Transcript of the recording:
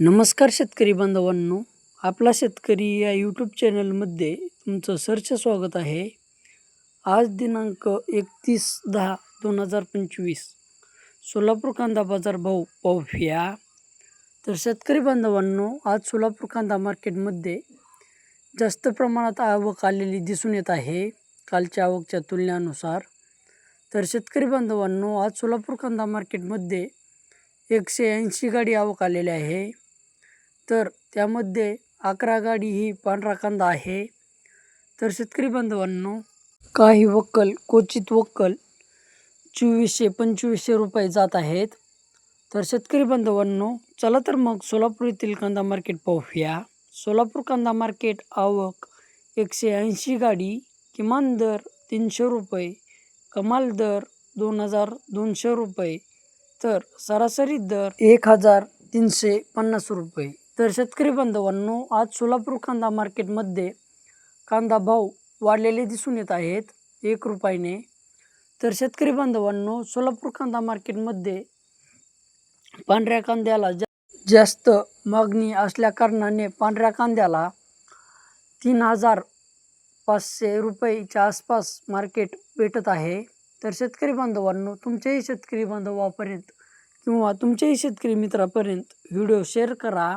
नमस्कार शेतकरी बांधवांनो. आपला शेतकरी या यूट्यूब चॅनलमध्ये तुमचं सरचं स्वागत आहे. आज दिनांक एकतीस दहा दोन हजार पंचवीस. सोलापूर कांदा बाजार भाव पाहूया तर शेतकरी बांधवांनो आज सोलापूर कांदा मार्केटमध्ये जास्त प्रमाणात आवक आलेली दिसून येत आहे. कालच्या आवकच्या तुलनेनुसार. तर शेतकरी बांधवांनो आज सोलापूर कांदा मार्केटमध्ये एकशे ऐंशी गाडी आवक आलेली आहे. तर त्यामध्ये अकरा गाडी ही पांढरा कांदा आहे. तर शेतकरी बांधवांनो काही वक्कल क्वचित वक्कल चोवीसशे पंचवीसशे रुपये जात आहेत. तर शेतकरी बांधवांनो चला तर मग सोलापूर येथील कांदा मार्केट पाहूया. सोलापूर कांदा मार्केट आवक एकशे ऐंशी गाडी किमान दर तीनशे रुपये कमाल दर दोन हजार दोनशे रुपये तर सरासरी दर एक हजार तीनशे पन्नास रुपये. तर शेतकरी बांधवांनो आज सोलापूर कांदा मार्केटमध्ये कांदा भाव वाढलेले दिसून येत आहेत एक रुपयाने. तर शेतकरी बांधवांनो सोलापूर कांदा मार्केटमध्ये पांढऱ्या कांद्याला जा जास्त मागणी असल्या कारणाने पांढऱ्या कांद्याला तीन हजार पाचशे रुपयेच्या आसपास मार्केट भेटत आहे. तर शेतकरी बांधवांनो तुमच्याही शेतकरी बांधवापर्यंत किंवा तुमच्याही शेतकरी मित्रापर्यंत व्हिडिओ शेअर करा.